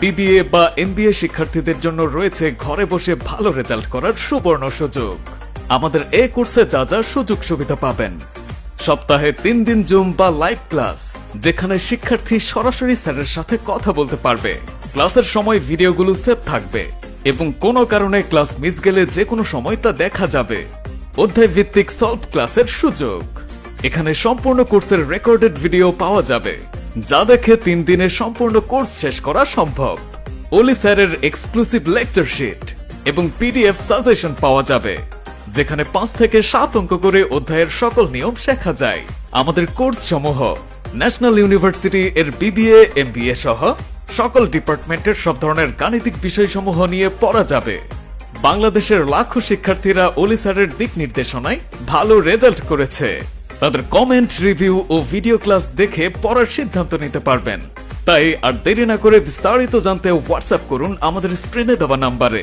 BBA বা MBA শিক্ষার্থীদের জন্য রয়েছে ঘরে বসে ভালো রেজাল্ট করার সুবর্ণ সুযোগ। আমাদের এ কোর্সে যা যা সুযোগ সুবিধা পাবেন। সপ্তাহে তিন দিন জুম বা লাইভ ক্লাস যেখানে শিক্ষার্থী সরাসরি স্যারের সাথে কথা বলতে পারবে। ক্লাসের সময় ভিডিওগুলো সেভ থাকবে এবং কোনো কারণে ক্লাস মিস গেলে যে কোনো সময় তা দেখা যাবে। অধ্যায় ভিত্তিক সলভ ক্লাসের সুযোগ। এখানে সম্পূর্ণ কোর্সের রেকর্ডেড ভিডিও পাওয়া যাবে। যা দেখে তিন দিনে সম্পূর্ণ কোর্স শেষ করা সম্ভব। ওলি স্যারের এক্সক্লুসিভ লেকচার শিট এবং পিডিএফ সাজেশন পাওয়া যাবে, যেখানে পাঁচ থেকে সাত অঙ্ক করে অধ্যায়ের সকল নিয়ম শেখা যায়। আমাদের কোর্স সমূহ ন্যাশনাল ইউনিভার্সিটি এর বিবিএ, এমবিএ সহ সকল ডিপার্টমেন্টের সব ধরনের গাণিতিক বিষয়সমূহ নিয়ে পড়া যাবে। বাংলাদেশের লাখো শিক্ষার্থীরা ওলি স্যারের দিক নির্দেশনায় ভালো রেজাল্ট করেছে। তাদের কমেন্ট রিভিউ ও ভিডিও ক্লাস দেখে পড়ার সিদ্ধান্ত নিতে পারবেন। তাই আর দেরি না করে বিস্তারিত জানতে হোয়াটসঅ্যাপ করুন আমাদের স্ক্রিনে দেওয়া নাম্বারে